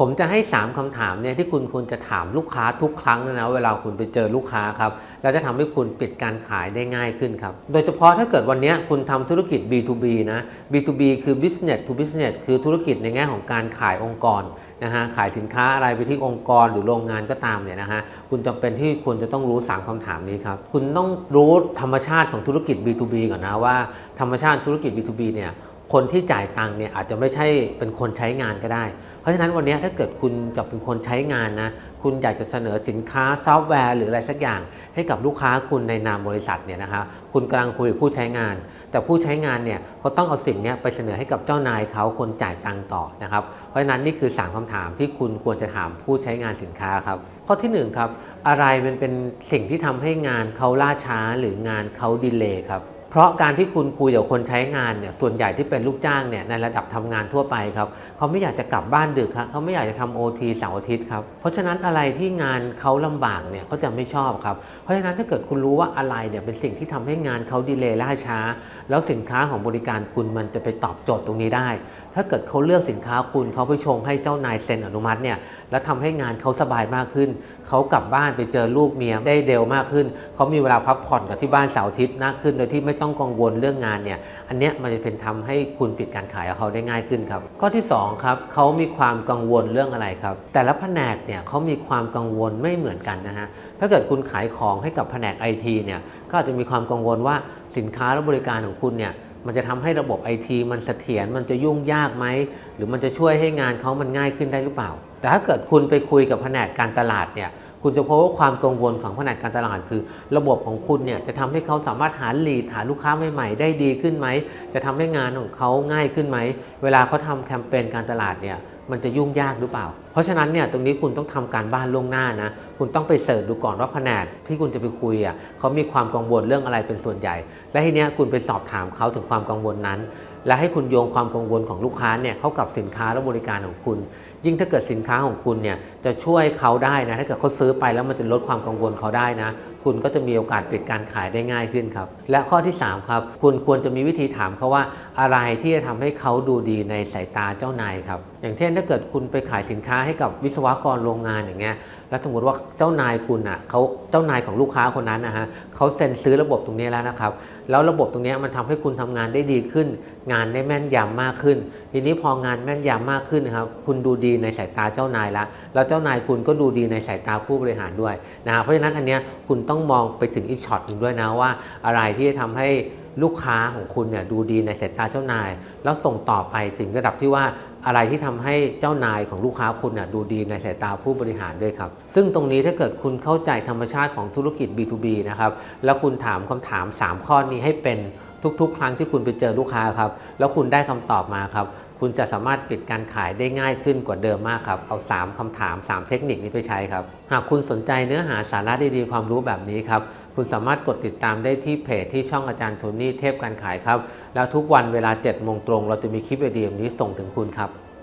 ผมจะให้ 3คำถามเนี่ยที่คุณควรจะถามลูกค้าทุกครั้งนะเวลาคุณไปเจอลูกค้าครับแล้วจะทำให้คุณปิดการขายได้ง่ายขึ้นครับ โดยเฉพาะถ้าเกิดวันนี้คุณทำธุรกิจ B2B นะ B2B คือ business to business คือธุรกิจในแง่ของการขายองค์กรนะฮะขายสินค้าอะไรไปที่องค์กรหรือโรงงานก็ตามเนี่ยนะฮะคุณจำเป็นที่ควรจะต้องรู้ 3คำถามนี้ครับคุณต้องรู้ธรรมชาติของธุรกิจ B2B ก่อนนะว่าธรรมชาติธุรกิจ B2B เนี่ย คนที่จ่ายตังค์เนี่ยอาจจะไม่ใช่เป็นคนใช้งานก็ได้ เพราะฉะนั้นวันนี้ถ้าเกิดคุณจะเป็นคนใช้งานนะ คุณอยากจะเสนอสินค้าซอฟต์แวร์หรืออะไรสักอย่าง ให้กับลูกค้าคุณในนามบริษัทเนี่ยนะคะคุณกำลังคุยกับผู้ใช้งาน แต่ผู้ใช้งานเนี่ยเขาต้องเอาสิ่งเนี้ยไปเสนอให้กับเจ้านายเขาคนจ่ายตังค์ต่อนะครับ เพราะฉะนั้นนี่คือสามคำถามที่คุณควรจะถามผู้ใช้งานสินค้าครับข้อที่หนึ่งครับอะไรมันเป็นสิ่งที่ทำให้งานเขาล่าช้าหรืองานเขาดีเลย์ครับ เพราะการที่คุณคุยกับคนใช้งานเนี่ยส่วนใหญ่ที่เป็นลูกจ้างเนี่ยในระดับทำงานทั่วไปครับเขาไม่อยากจะกลับบ้านดึกครับเขาไม่อยากจะทำโอทีเสาร์อาทิตย์ครับเพราะฉะนั้นอะไรที่งานเขาลำบากเนี่ยเขาจะไม่ชอบครับเพราะฉะนั้นถ้าเกิดคุณรู้ว่าอะไรเนี่ยเป็นสิ่งที่ทำให้งานเขาดีเลย์ล่าช้า แล้วสินค้าของบริการคุณมันจะไปตอบโจทย์ตรงนี้ได้ ถ้าเกิดเขาเลือกสินค้าคุณเขาไปชงให้เจ้านายเซ็นอนุมัติเนี่ยแล้วทำให้งานเขาสบายมากขึ้นเขากลับบ้านไปเจอลูกเมียได้เร็วมากขึ้นเขามีเวลาพักผ่อนกับที่บ้านเสาร์อาทิตย์มากขึ้นโดยที่ไม่ต้ององกังวลเรื่องงานเนี่ยอันเนี้ยมันจะเป็นทำให้คุณปิดการขายกับเขาได้ง่ายขึ้นครับ ข้อที่สองครับเขามีความกังวลเรื่องอะไรครับ แต่ละแผนกเนี่ยเขามีความกังวลไม่เหมือนกันนะฮะถ้าเกิดคุณขายของให้กับแผนกไอทีเนี่ยก็อาจจะมีความกังวลว่าสินค้าและบริการของคุณเนี่ยมันจะทำให้ระบบไอทีมันเสถียรมันจะยุ่งยากไหม หรือมันจะช่วยให้งานเขามันง่ายขึ้นได้หรือเปล่า แต่ถ้าเกิดคุณไปคุยกับแผนกการตลาดเนี่ย คุณจะพบว่าความกังวลของแผนกการตลาดคือ ระบบของคุณเนี่ยจะทำให้เขาสามารถหาลีดหาลูกค้าใหม่ๆ ได้ดีขึ้นไหม จะทำให้งานของเขาง่ายขึ้นไหม เวลาเขาทำแคมเปญการตลาดเนี่ยมันจะยุ่งยากหรือเปล่า เพราะฉะนั้นเนี่ยตรงนี้คุณต้องทำการบ้านล่วงหน้านะ คุณต้องไปเสิร์ชดูก่อนว่าแผนกที่คุณจะไปคุยอะเขามีความกังวลเรื่องอะไรเป็นส่วนใหญ่ และทีเนี้ยคุณไปสอบถามเขาถึงความกังวลนั้น และให้คุณโยงความกังวลของลูกค้าเนี่ยเข้ากับสินค้าและบริการของคุณ ยิ่งถ้าเกิดสินค้าของคุณเนี่ยจะช่วยเขาได้นะถ้าเกิดเขาซื้อไปแล้วมันจะลดความกังวลเขาได้นะ คุณก็จะมีโอกาสปิดการขายได้ง่ายขึ้นครับ และข้อที่ 3 ครับ คุณควรจะมีวิธีถามเขาว่าอะไรที่จะทำให้เขาดูดีในสายตาเจ้านายครับ อย่างเช่นถ้าเกิดคุณไปขายสินค้าให้กับวิศวกรโรงงานอย่างเงี้ยแล้วสมมติว่าเจ้านายคุณอะเขาเจ้านายของลูกค้าคนนั้นนะฮะเขาเซ็นซื้อระบบตรงนี้แล้วนะครับ แล้วระบบตรงนี้มันทำให้คุณทำงานได้ดีขึ้น งานได้แม่นยำมากขึ้น ทีนี้พองานแม่นยำมากขึ้นครับคุณดูดีในสายตาเจ้านายแล้วแล้วเจ้านายคุณก็ดูดีในสายตาผู้บริหารด้วยนะเพราะฉะนั้นอันเนี้ยคุณต้อง้องมองไปถึงอีกช็อตหนึ่งด้วยนะว่า อะไรที่จะทำให้ลูกค้าของคุณเนี่ยดูดีในสายตาเจ้านาย แล้วส่งต่อไปถึงระดับที่ว่าอะไรที่ทำให้เจ้านายของลูกค้าคุณน่ยดูดีในสายตาผู้บริหารด้วยครับ ซึ่งตรงนี้ถ้าเกิดคุณเข้าใจธรรมชาติของธุรกิจ B2B นะครับ แล้วคุณถามคำถาม 3 ข้อนี้ให้เป็น ทุกๆ ครั้งที่คุณไปเจอลูกค้าครับ แล้วคุณได้คำตอบมาครับ คุณจะสามารถปิดการขายได้ง่ายขึ้นกว่าเดิมมากครับ เอา 3คำถาม 3 เทคนิคนี้ไปใช้ครับ หากคุณสนใจเนื้อหาสาระดีๆ ความรู้แบบนี้ครับ คุณสามารถกดติดตามได้ที่เพจที่ช่องอาจารย์โทนี่เทพการขายครับ แล้วทุกวันเวลา7โมงตรงเราจะมีคลิปวิดีโอนี้ส่งถึงคุณครับ